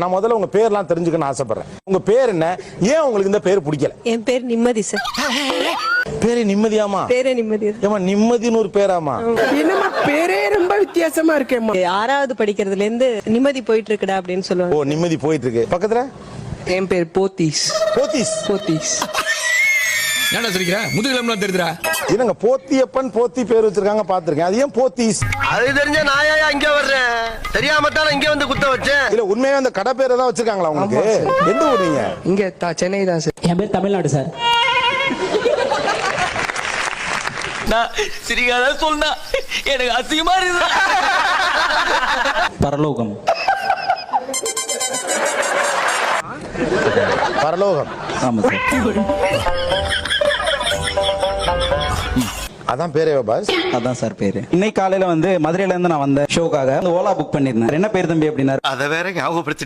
நான் முதல்ல உங்க பேர்லாம் தெரிஞ்சுக்கணும்னு ஆசைப்படுறேன். உங்க பேர் என்ன? ஏன் உங்களுக்கு இந்த பேர் பிடிக்கல? என் பேர் நிம்மதி சார் பேரு நிம்மதியாமா பேரே நிம்மதி. ஏமா நிம்மதின்னு ஒரு பேராமா என்னம்மா பேரே ரொம்ப வித்தியாசமா இருக்கேம்மா. ஆறாவது படிக்கிறதுல இருந்து நிம்மதி போயிட்டு இருக்குடா அப்படின்னு ஓ சொல்லுவாங்க நிம்மதி போயிட்டு இருக்கு பக்கத்துல? என் பேர் போத்தீஸ். போத்தீஸ்? போத்தீஸ். ஏன்டா சிரிக்கிற? முதுகிலம்லாம் தெரியுதுடா. என்னங்க போத்தியப்பன் போத்தி பேர் வச்சிருக்காங்க பாத்திருக்கேன் அது ஏன் போத்தீஸ்? அது தெரிஞ்ச நாயா இங்க வர்றேன்? தெரியாம தானே இங்க வந்து குத்த வச்சேன். இல்ல உண்மையா அந்த கடை பேரை தான் வச்சிருக்காங்களா உங்களுக்கு? எந்த ஊர் நீங்க இங்க தா- சென்னை தான் சார். என் பேர் தமிழ்நாடு சார். நான் சிரிக்காத சொன்னா எனக்கு அசிங்கமா இருக்குது. பரலோகம். பரலோகம். ஆமா சார். அதான் பேரே பாஸ். அதான் சார் பேரு. இன்னைக்கு காலையில வந்து மதுரையில இருந்து நான் வந்த ஷோக்காக ஓலா புக் பண்ணிருந்தேன் என்ன பேர் தம்பி அப்படின்னாரு? அத வேற ஞாபகப்படுத்தி